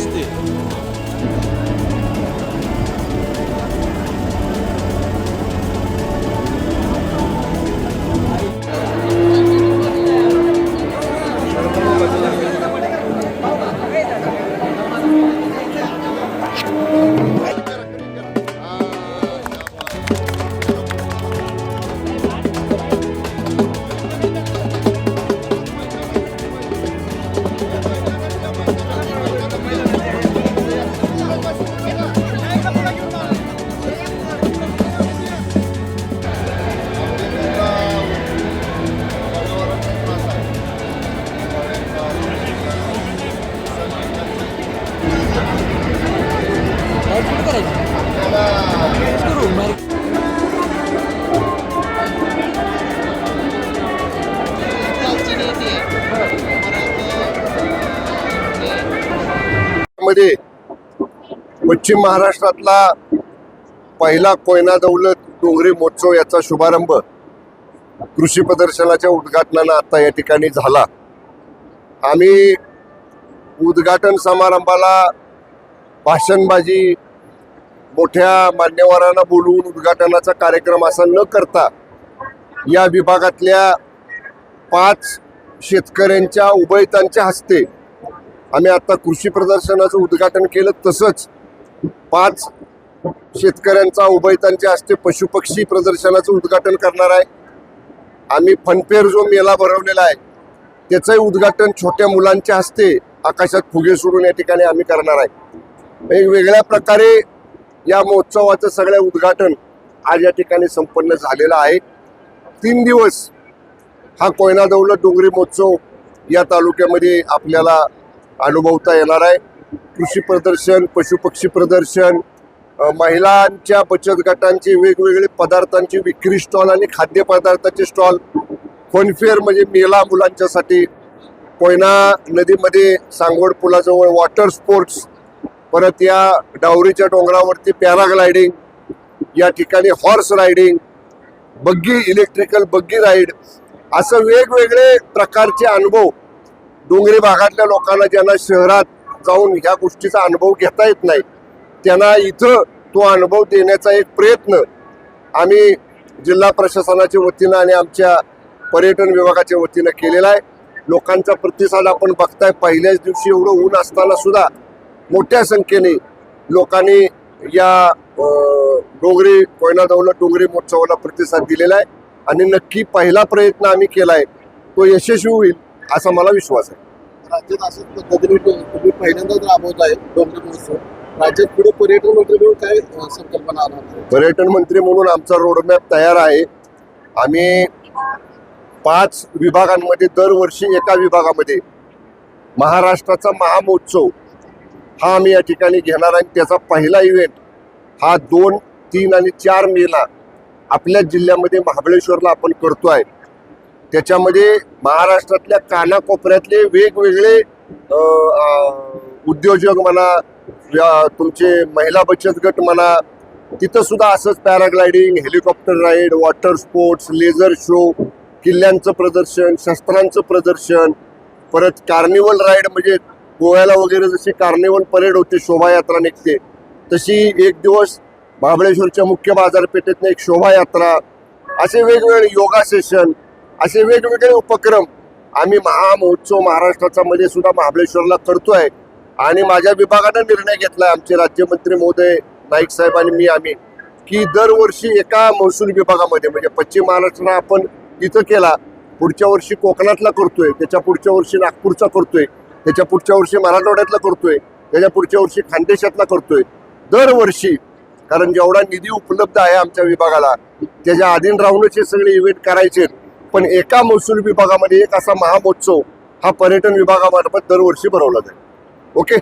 して。मध्ये पश्चिम महाराष्ट्रातला पहिला कोयना दौलत डोंगरी महोत्सव याचा शुभारंभ कृषी प्रदर्शनाच्या उद्घाटनानं आता या ठिकाणी झाला. आम्ही उद्घाटन समारंभाला भाषणबाजी मोठ्या मान्यवरांना बोलवून उद्घाटनाचा कार्यक्रम असा न करता या विभागातल्या पाच शेतकऱ्यांच्या उभयतांच्या हस्ते आम्ही आता कृषी प्रदर्शनाचं उद्घाटन केलं तसंच पाच शेतकऱ्यांचा उभयतांचे असते पशुपक्षी प्रदर्शनाचं उद्घाटन करणार आहे. आम्ही फनफेअर जो मेला भरवलेला आहे त्याचंही उद्घाटन छोट्या मुलांच्या हस्ते आकाशात फुगे सोडून या ठिकाणी आम्ही करणार आहे. वेगवेगळ्या प्रकारे या महोत्सवाचं सगळं उद्घाटन आज या ठिकाणी संपन्न झालेलं आहे. तीन दिवस हा कोयना दौलत डोंगरी महोत्सव या तालुक्यामध्ये आपल्याला अनुभवता येणार आहे. कृषी प्रदर्शन पशुपक्षी प्रदर्शन महिलांच्या बचत गटांचे वेगवेगळे पदार्थांची विक्री स्टॉल आणि खाद्यपदार्थाचे स्टॉल. फनफेअर म्हणजे मेला मुलांच्यासाठी. कोयना नदीमध्ये सांगवड पुलाजवळ वॉटर स्पोर्ट्स परत या डावरीच्या डोंगरावरती पॅराग्लायडिंग या ठिकाणी horse riding buggy electrical buggy ride असं वेगवेगळे प्रकारचे अनुभव डोंगरी भागातल्या लोकांना ज्यांना शहरात जाऊन ह्या गोष्टीचा अनुभव घेता येत नाही त्यांना इथं तो अनुभव देण्याचा एक प्रयत्न आम्ही जिल्हा प्रशासनाच्या वतीनं आणि आमच्या पर्यटन विभागाच्या वतीनं केलेला आहे. लोकांचा प्रतिसाद आपण बघताय पहिल्याच दिवशी एवढं ऊन असताना सुद्धा मोठ्या संख्येने लोकांनी या डोंगरी कोयना दौलत डोंगरी महोत्सवाला प्रतिसाद दिलेला आहे. आणि नक्की पहिला प्रयत्न आम्ही केला आहे तो यशस्वी होईल. असा मला विश्वास आहे. राज्यात असंच पद्धतीने तुम्ही पहिल्यांदाच राबवत आहे डोंगर महोत्सव. राज्यात पुढे पर्यटन मंत्री म्हणून काय संकल्पना आणणार पर्यटन मंत्री म्हणून आमचा रोडमॅप तयार आहे. आम्ही पाच विभागांमध्ये दरवर्षी एका विभागामध्ये महाराष्ट्राचा महामहोत्सव हा आम्ही या ठिकाणी घेणार आहे त्याचा पहिला इव्हेंट हा दोन तीन आणि चार मेला आपल्या जिल्ह्यामध्ये महाबळेश्वरला आपण करतोय. त्याच्यामध्ये महाराष्ट्रातल्या कानाकोपऱ्यातले वेगवेगळे उद्योजक म्हणा या तुमचे महिला बचत गट म्हणा तिथं सुद्धा असंच paragliding helicopter ride water sports laser show किल्ल्यांचं प्रदर्शन शस्त्रांचं प्रदर्शन परत कार्निवल राईड म्हणजे गोव्याला वगैरे जशी कार्निवल परेड होते शोभायात्रा निघते तशी एक दिवस महाबळेश्वरच्या मुख्य बाजारपेठेतनं एक शोभायात्रा असे वेगवेगळे योगा सेशन असे वेगवेगळे उपक्रम आम्ही महामहोत्सव महाराष्ट्राचा मध्ये सुद्धा महाबळेश्वरला करतोय. आणि माझ्या विभागानं निर्णय घेतलाय आमचे राज्यमंत्री महोदय नाईक साहेब आणि मी आम्ही की दरवर्षी एका महसूल विभागामध्ये म्हणजे पश्चिम महाराष्ट्राला आपण इथं केला पुढच्या वर्षी कोकणातला करतोय त्याच्या पुढच्या वर्षी नागपूरचा करतोय त्याच्या पुढच्या वर्षी मराठवाड्यातला करतोय त्याच्या पुढच्या वर्षी खानदेशातला करतोय दरवर्षी. कारण जेवढा निधी उपलब्ध आहे आमच्या विभागाला त्याच्या अधीन राहूनच हे सगळे इव्हेंट करायचे पण एका महसूल विभागामध्ये एक असा महामहोत्सव हा पर्यटन विभागामार्फत दरवर्षी भरवला जाईल. ओके?